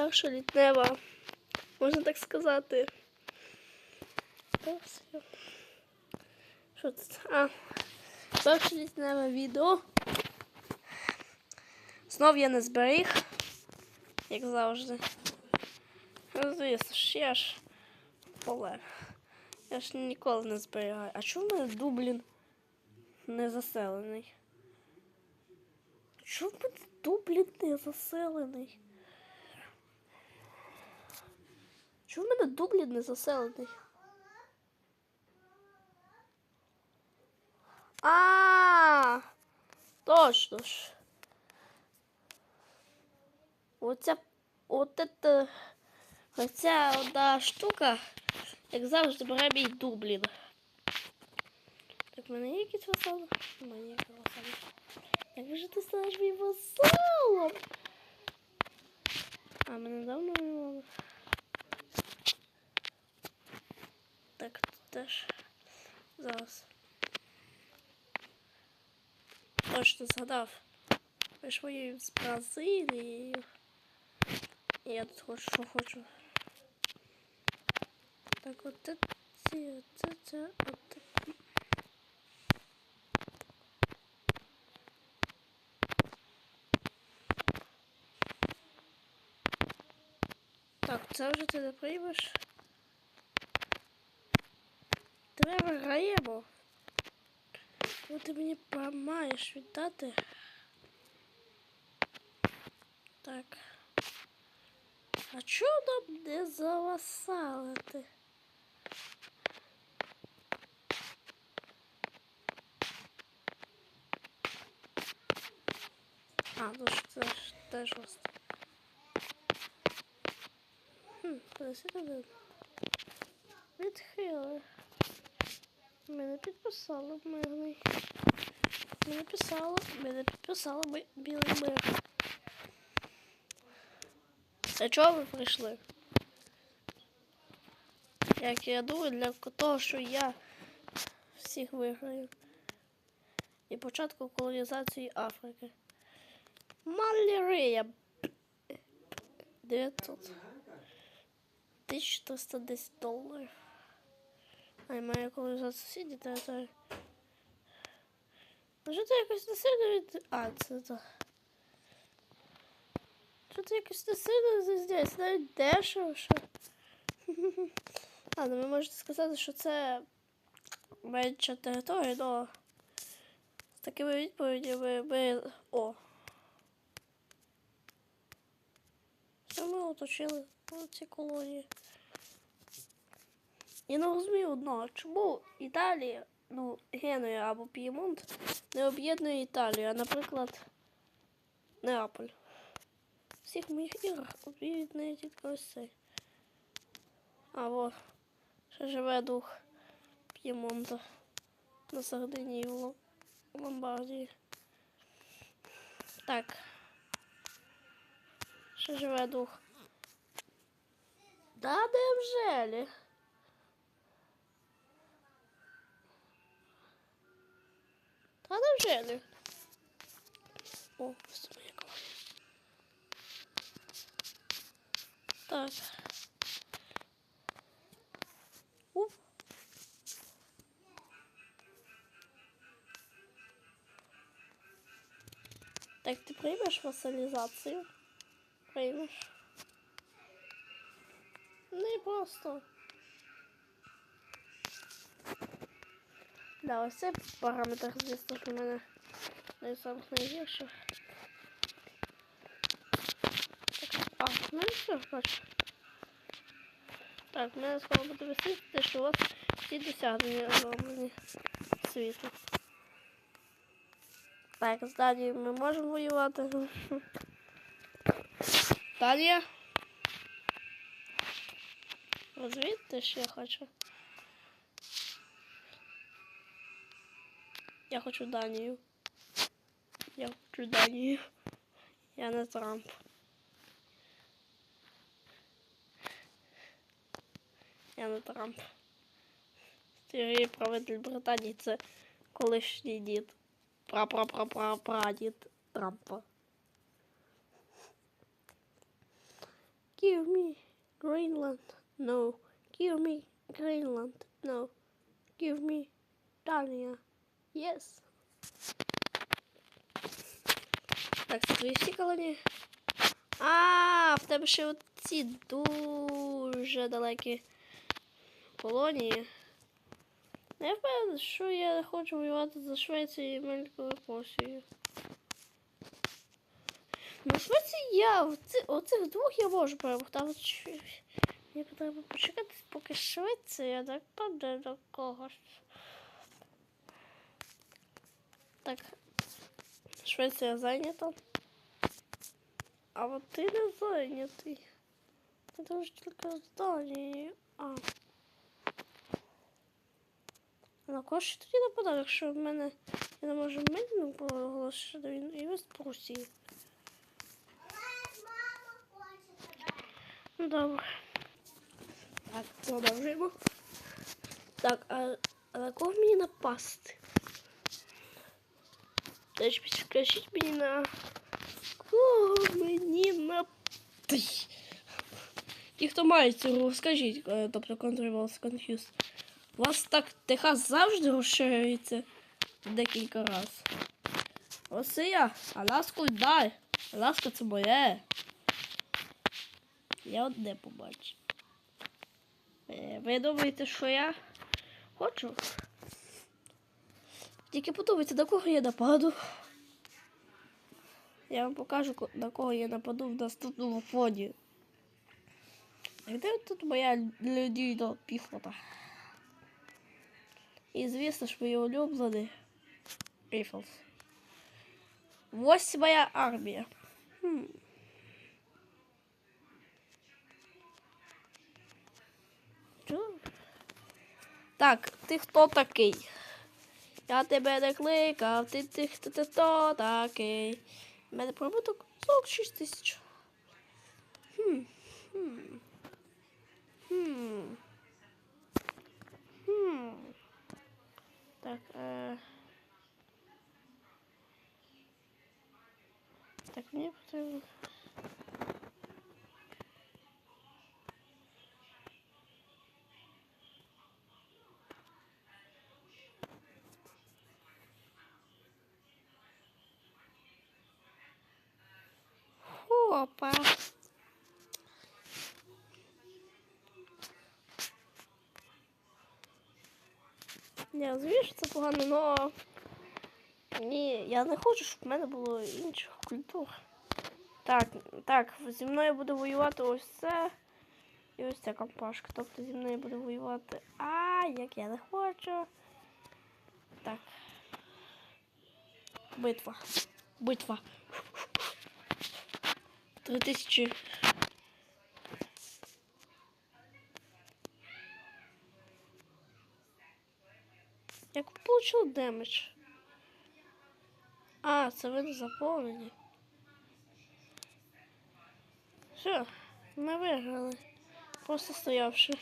перша літнева, можна так сказати. Що це? А, перше літневе відео. Знов я не зберіг, як завжди. Звісно, ж, я ж поле. Я ж ніколи не зберігаю. А чому в мене Дублін не заселений? Чому в мене Дублін не заселений? Чому в мене Дублін не заселений? А, точно ж. Оця, от это, оця одна штука, як завжди, бере мій Дублін. Так, в мене є якісь васали? У мене є васали. Як же ти станеш мій васалом? А, мене давно не мало. Так, тут теж. Зараз. Точно згадав. Ви ж воюємо з Бразилією. І я тут хочу, що хочу. Так, от це, це, це, от. Так, це вже ти не приймеш. Треба граємо. Ну, ти мені маєш віддати. Так. А чого нам не завасалити? А, ну ж це ж теж ось. Хм, президент. Відхили. Мене підписали мирний. Мене писали, мене підписали білий мир. А чого ви прийшли? Як я думаю, для того, що я всіх виграю. І початку колонізації Африки. Малярия. 900. 1310 доларів. А я маю колонізацію сусідів території. Може ти якось не сильно від... А, це то. Що ти якось не сильно здесь, навіть дешево, що. Ладно, ви можете сказати, що це менша територія, але з такими відповідями ми. О. Все ми оточили ці колонії. Я не розумію одного, чому Італія, ну, Генуя або П'ємонт не об'єднує Італію, а, наприклад, Неаполь. Всіх моїх іграх об'єднує тільки ось цей. А во, ще живе дух П'ємонта на Сардинії в Ломбардії. Так. Ще живе дух. Да, невжелі? Та невжелі? О, ось це моя колонія. Так. Уф. Так, ти приймеш васалізацію? Приймеш. Не просто. Да, ось цей параметр, звісно, що в мене не з самих найгірших. А, ну і все, бачу. Так, в мене скоро буде висіти, що у вас всі досягнення зроблені світу. Так, з Данією ми можемо воювати. Данія. Розвідти ще хочу. Я хочу Данію. Я хочу Данію. Я не Трамп. Я не Трамп. Теорії правитель Британії це колишній дід. Пра-пра-пра-пра-прадід Трампа. Give me Greenland. No. Give me Greenland. No. Give me Dania. Yes. Так, це всі колонії. А, в тебе ще ці дуже далекі колонії. Ну, Я впевнений, що я хочу воювати за Швецію і Великоросію. Ну, Швеції я оці- оцих двох я можу перемогти, мені потрібно почекати, поки Швеція так паде до когось. Так, Швеція зайнята. А от ти не зайнятий. Ти дуже тільки з Данії. А. На кого ж тоді нападав, якщо в мене я не можу медленно проголосити він і весь Прусії. Ну добре. Так, продовжуємо. Так, а, а на кого мені напасти? Теж підскажіть мені на кого мені напасти? Ті, хто має цю скажіть, е, тобто Confused. У вас так Техас завжди розширюється декілька разів. Росія, Аляску дай. Аляска це моє. Я одне побачу. Е, Ви думаєте, що я хочу? Тільки подумайте, на кого я нападу. Я вам покажу, на кого я нападу в наступному фоні. А Де тут моя людійна піхота? І звісно ж мої улюблені Ріфлс. Ось моя армія. Хм. Так, ти хто такий? Я тебе не кликав, ти ти хто ти хто такий. У мене прибуток 46 тисяч. Хм. Хм. Так, е... Так, мені потрібно. Опа. Я розумію, що це погано, але ні, я не хочу, щоб в мене було інших культур. Так, так, зі мною буде воювати ось це. І ось ця компашка. Тобто зі мною буде воювати. А, як я не хочу. Так. Битва. Битва. Три тисячі. Як получив демедж? А, це ви не заповнені. Все, ми виграли. Просто стоявши.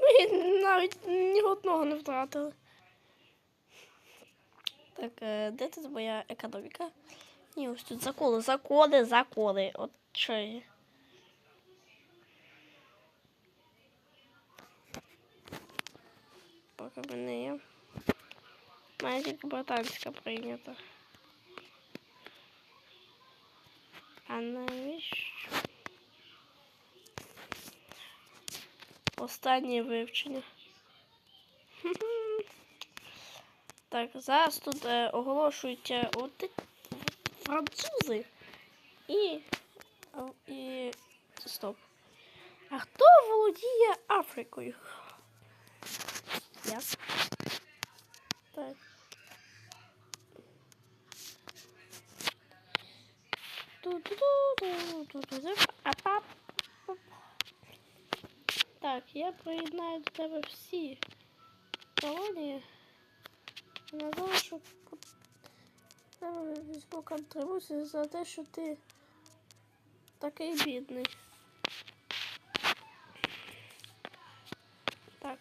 Ми навіть ні одного не втратили. Так, е, де тут моя економіка? Ні, ось тут закони, закони, закони. От що. Поки мене є. Має тільки британська прийнята. А навіщо? Останнє вивчення. Так, зараз тут е, оголошують от французи і, а, і. Стоп. А хто володіє Африкою? Я. Так. Ту-ту-ту-ту-ту-ту. Апап. Так, я приєднаю до тебе всі колонії. На нашу візьму контрибуцію за те, що ти такий бідний. Так.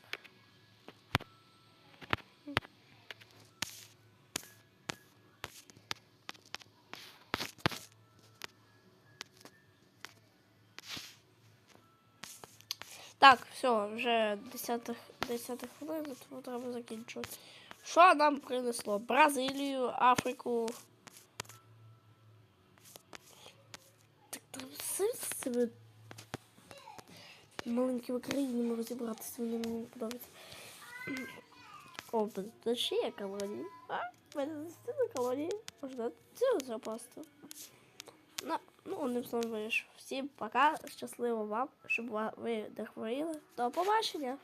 Так, все, вже 10, 10 хвилин, тому треба закінчувати. Що нам принесло? Бразилію, Африку. Так треба все з цими маленькими країнами розібратися, вони мені подобаються. О, це ще є колонії. А, в мене на колонії. Можна цього запасти. Ну, ну, одним словом. Всім пока, щасливо вам, щоб ви не хворіли. До побачення!